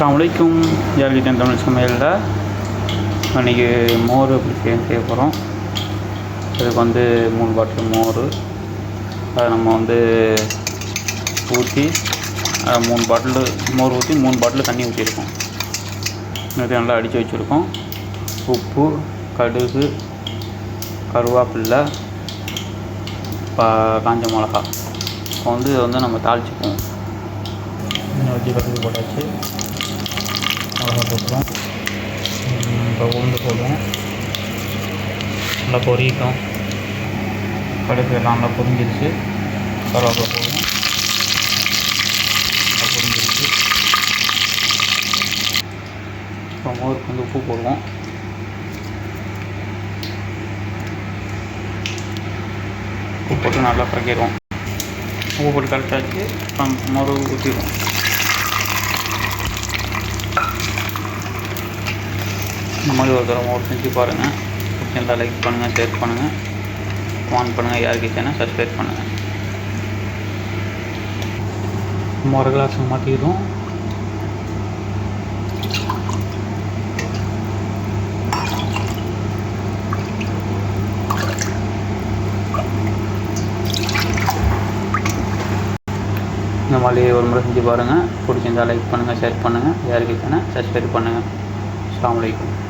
அஸ்லாம் வலைக்கும் ஜாலிகிட்டன் தமிழ் சமையலில் அன்றைக்கி மோர் எப்படி செய்ய செய்ய போகிறோம் அதுக்கு வந்து மூணு பாட்டில் மோர். அதை நம்ம வந்து ஊற்றி மூணு பாட்டில் மோர் ஊற்றி மூணு பாட்டில் தண்ணி ஊற்றிருக்கோம் இது நல்லா அடித்து வச்சுருக்கோம். உப்பு கடுகு கருவேப்பில்லை பா காஞ்ச மிளகா இப்போ வந்து வந்து நம்ம தாளிச்சுக்குவோம் இன்னும் வச்சு கடுகு போட்டாச்சு. மிளகா போட்டுருவோம் இப்போ உளுந்து போடுவோம். நல்லா பொரியட்டும். கடுப்பு எல்லாம் நல்லா பொரிஞ்சிருச்சு. கருவேப்பிலை போடுவோம். நல்லா பொரிஞ்சிருச்சு. இப்போ மோருக்கு வந்து உப்பு போடுவோம். உப்பு போட்டு நல்லா பிறக்கிடுவோம் உப்பு போட்டு கரெக்டாச்சு அப்புறம் மோர் ஊற்றிடுவோம் இந்த மாதிரி ஒரு தடவை மோர் செஞ்சு பாருங்கள் பிடிச்சிருந்தா லைக் பண்ணுங்கள் ஷேர் பண்ணுங்கள் ஆன் பண்ணுங்கள் யார் கிச்சனை சப்ஸ்கிரைப் பண்ணுங்கள் மொர கிளாஸ் மாற்றிடுவோம் இந்த மாதிரி ஒரு முறை செஞ்சு பாருங்கள் பிடிச்சிருந்தால் லைக் பண்ணுங்கள் ஷேர் பண்ணுங்கள் யார் கிச்சனை சப்ஸ்கிரைப் பண்ணுங்கள் அஸ்ஸலாமு வலைக்கம்